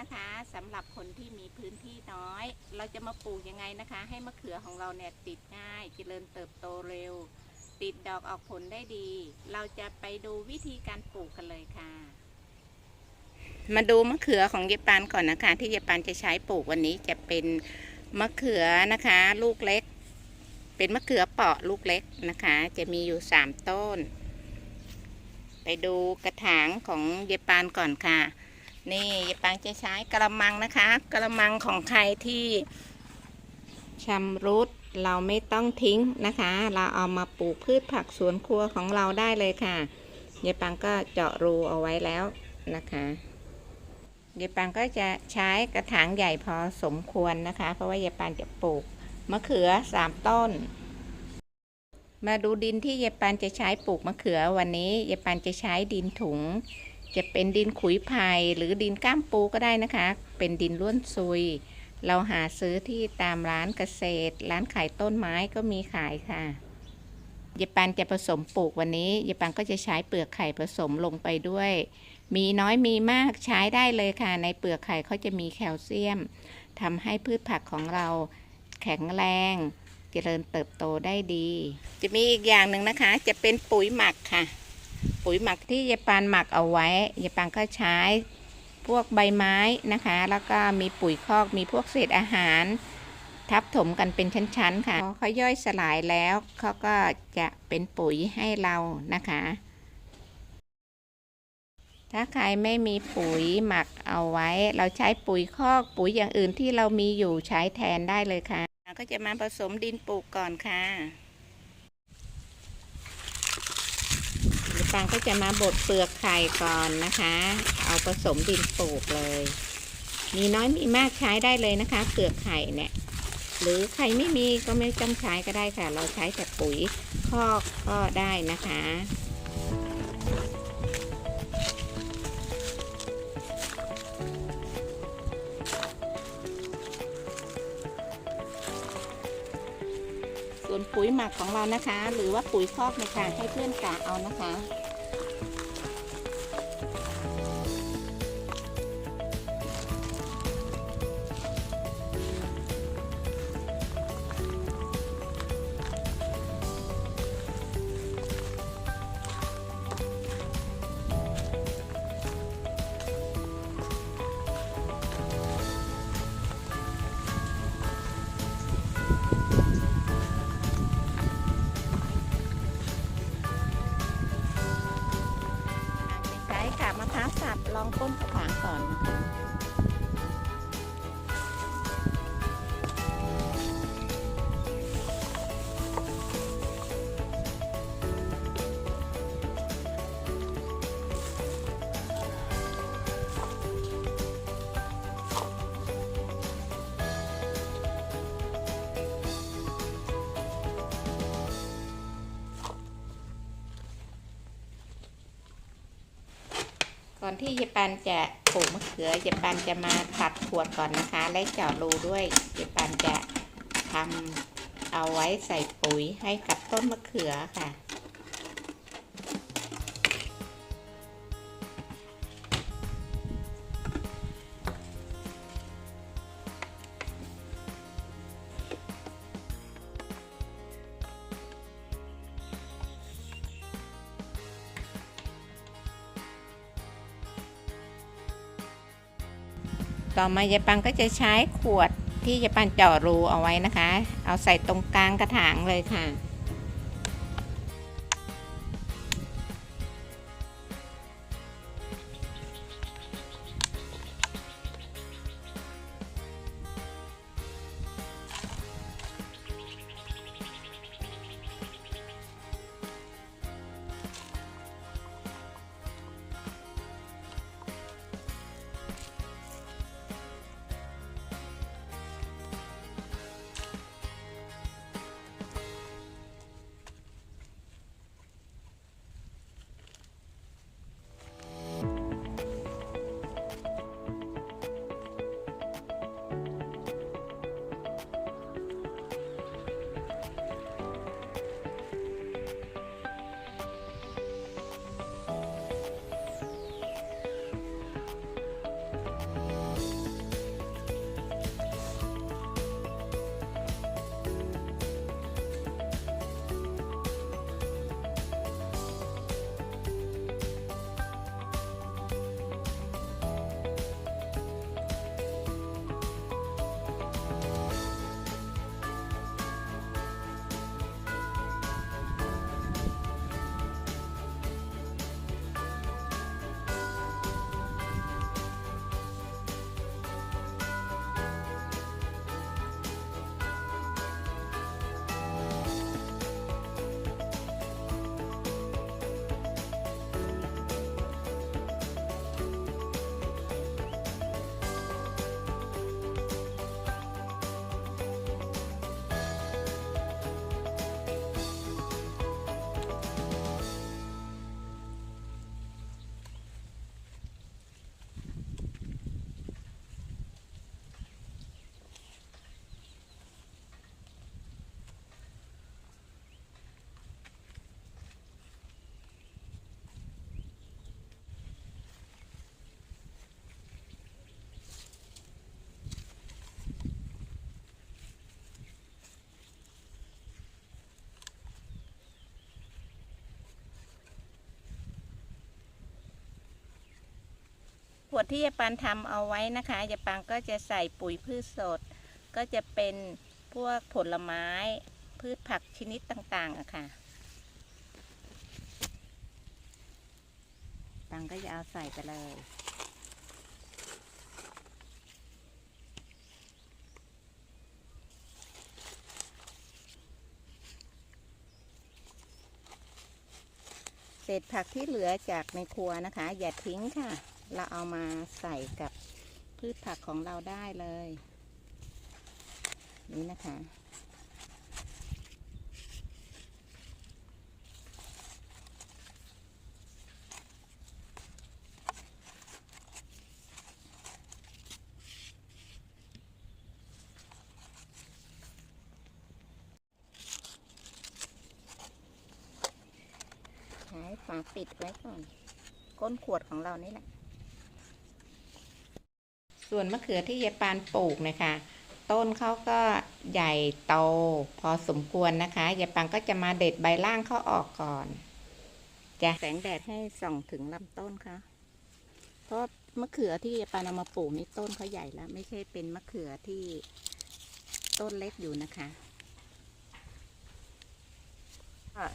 นะคะสำหรับคนที่มีพื้นที่น้อย เราจะมาปลูกยังไงนะคะ ให้มะเขือของเราเนี่ยติดง่ายเจริญเติบโตเร็ว ติดดอกออกผลได้ดี เราจะไปดูวิธีการปลูกกันเลยค่ะ มาดูมะเขือของยายปานก่อนนะคะ ที่ยายปานจะใช้ปลูกวันนี้จะเป็นมะเขือนะคะ ลูกเล็ก เป็นมะเขือเปาะลูกเล็กนะคะ จะมีอยู่สามต้น ไปดูกระถางของเยปานก่อนค่ะ นี่เยปานจะใช้กระมังนะคะกระมังของใครที่ชำรุดเราไม่ต้องทิ้งนะคะ เราเอามาปลูกพืชผักสวนครัวของเราได้เลยค่ะเยปานก็เจาะรูเอาไว้แล้วนะคะเยปานก็จะใช้กระถางใหญ่พอสมควรนะคะ เพราะว่าเยปานจะปลูกมะเขือสามต้น มาดูดินที่ยายปานจะใช้ปลูกมะเขือวันนี้ยายปานจะใช้ดินถุง จะเป็นดินขุยไผ่หรือดินก้ามปูก็ได้นะคะ เป็นดินล้วนซุย เราหาซื้อที่ตามร้านเกษตร ร้านขายต้นไม้ก็มีขายค่ะยายปานจะผสมปลูกวันนี้ยายปานก็จะใช้เปลือกไข่ผสมลงไปด้วย มีน้อยมีมากใช้ได้เลยค่ะ ในเปลือกไข่เขาจะมีแคลเซียมทำให้พืชผักของเราแข็งแรงเจริญเติบโตได้ดี จะมีอีกอย่างหนึ่งนะคะ จะเป็นปุ๋ยหมักค่ะ ปุ๋ยหมักที่ยายปานหมักเอาไว้ยายปานก็ใช้พวกใบไม้นะคะ แล้วก็มีปุ๋ยคอกมีพวกเศษอาหาร ทับถมกันเป็นชั้นๆค่ะพอเขาย่อยสลายแล้วเขาก็จะเป็นปุ๋ยให้เรานะคะ ถ้าใครไม่มีปุ๋ยหมักเอาไว้ เราใช้ปุ๋ยคอกปุ๋ยอย่างอื่นที่เรามีอยู่ใช้แทนได้เลยค่ะ ก็จะมาผสมดินปลูกก่อนค่ะ ปางก็จะมาบดเปลือกไข่ก่อนนะคะ เอาผสมดินปลูกเลย มีน้อยมีมากใช้ได้เลยนะคะ เปลือกไข่เนี่ยหรือใครไม่มีก็ไม่จำใช้ก็ได้ค่ะ เราใช้แต่ปุ๋ยคอกก็ได้นะคะ ปุ๋ยหมักของเรานะคะ หรือว่าปุ๋ยคอกนะคะให้เพื่อนกะเอานะคะ อนที่เยปันจะปลูกมะเขือเยปันจะมาตัดขวดก่อนนะคะ และเจาะรูด้วยเยปันจะทำเอาไว้ใส่ปุ๋ยให้กับต้นมะเขือค่ะ ต่อมายายปังก็จะใช้ขวดที่ยายปังเจาะรูเอาไว้นะคะ เอาใส่ตรงกลางกระถางเลยค่ะ วดที่ยาปานทำเอาไว้นะคะยาปานก็จะใส่ปุ๋ยพืชสด ก็จะเป็นพวกผลไม้ พืชผักชนิดต่างๆอะค่ะปังก็จะเอาใส่ไปเลย เศษผักที่เหลือจากในครัวนะคะ อย่าทิ้งค่ะ เราเอามาใส่กับพืชผักของเราได้เลย นี่นะคะ ใช้ฝาปิดไว้ก่อน ก้นขวดของเรานี่แหละ ส่วนมะเขือที่ยายปานปลูกนะคะ ต้นเขาก็ใหญ่โตพอสมควรนะคะยายปานก็จะมาเด็ดใบล่างเขาออกก่อนจะแสงแดดให้ส่องถึงลำต้นค่ะเพราะมะเขือที่ยายปานเอามาปลูกนี่ต้นเขาใหญ่แล้ว ไม่ใช่เป็นมะเขือที่ต้นเล็กอยู่นะคะ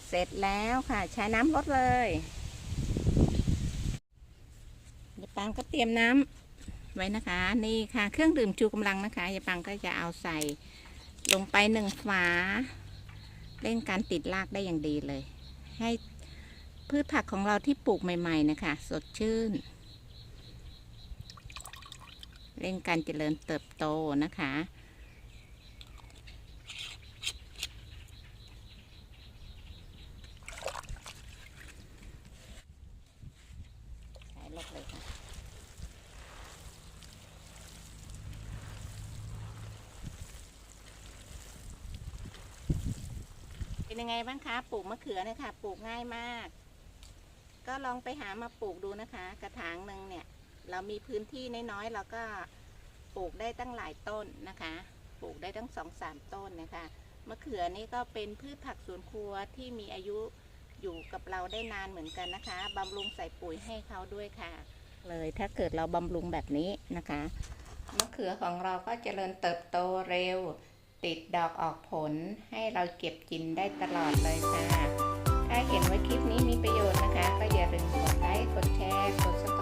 เสร็จแล้วค่ะ ใช้น้ำลดเลยยายปังก็เตรียมน้ำ ไว้นะคะ นี่ค่ะเครื่องดื่มชูกำลังนะคะยายปังก็จะเอาใส่ลงไปหนึ่งฝาเร่งการติดรากได้อย่างดีเลย ให้พืชผักของเราที่ปลูกใหม่ ๆ นะคะ สดชื่น เร่งการเจริญเติบโตนะคะใช้ลกเลยค่ะ เป็นยังไงบ้างคะ ปลูกมะเขือเนะคะปลูกง่ายมาก ก็ลองไปหามาปลูกดูนะคะ กระถางหนึ่งเนี่ย เรามีพื้นที่น้อยๆเราก็ปลูกได้ตั้งหลายต้นนะคะ ปลูกได้ทั้งสองสามต้นนะคะ มะเขือนี่ก็เป็นพืชผักสวนครัวที่มีอายุอยู่กับเราได้นานเหมือนกันนะคะ บำรุงใส่ปุ๋ยให้เขาด้วยค่ะ เลยถ้าเกิดเราบำรุงแบบนี้นะคะ มะเขือของเราก็เจริญเติบโตเร็ว ติดดอกออกผลให้เราเก็บกินได้ตลอดเลยค่ะ ถ้าเห็นว่าคลิปนี้มีประโยชน์นะคะ ก็อย่าลืมกดไลค์ กดแชร์ กด